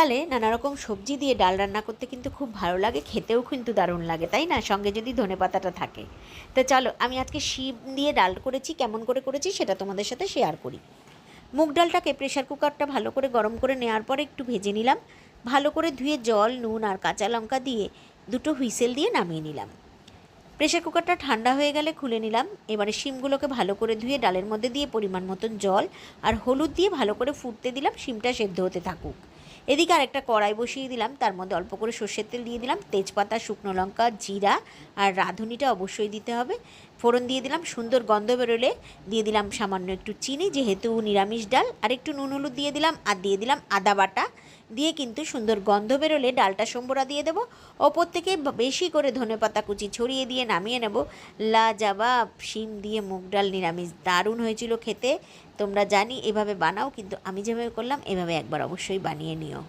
শীতকালে নানা রকম সবজি দিয়ে ডাল রান্না করতে কিন্তু খুব ভালো লাগে, খেতেও কিন্তু দারুণ লাগে, তাই না? সঙ্গে যদি ধনে পাতাটা থাকে। তো চলো, আমি আজকে শিম দিয়ে ডাল করেছি, কেমন করে করেছি সেটা তোমাদের সাথে শেয়ার করি। মুগ ডালটাকে প্রেশার কুকারটা ভালো করে গরম করে নেওয়ার পরে একটু ভেজে নিলাম। ভালো করে ধুয়ে জল, নুন আর কাঁচা লঙ্কা দিয়ে দুটো হুইসেল দিয়ে নামিয়ে নিলাম। প্রেশার কুকারটা ঠান্ডা হয়ে গেলে খুলে নিলাম। এবারে শিমগুলোকে ভালো করে ধুয়ে ডালের মধ্যে দিয়ে পরিমাণ মতন জল আর হলুদ দিয়ে ভালো করে ফুটতে দিলাম, শিমটা সেদ্ধ হতে থাকুক। এদিকে আর একটা কড়াই বসিয়ে দিলাম। তার মধ্যে অল্প করে সর্ষের তেল দিয়ে দিলাম। তেজপাতা, শুকনো লঙ্কা, জিরা আর রাঁধুনিটা অবশ্যই দিতে হবে। ফোড়ন দিয়ে দিলাম, সুন্দর গন্ধ বেরোলে দিয়ে দিলাম সামান্য একটু চিনি, যেহেতু নিরামিষ ডাল, আর একটু নুন হলুদ দিয়ে দিলাম, আর দিয়ে দিলাম আদা বাটা। দিয়ে কিন্তু সুন্দর গন্ধ বেরোলে ডালটা সম্বরা দিয়ে দেবো। ওপর থেকে বেশি করে ধনে পাতা কুচি ছড়িয়ে দিয়ে নামিয়ে নেব। লাজাবাব, শিম দিয়ে মুগ ডাল নিরামিষ, দারুণ হয়েছিল খেতে। তোমরা জানি, এভাবে বানাও, কিন্তু আমি যেভাবে করলাম, এভাবে একবার অবশ্যই বানিয়ে নিও।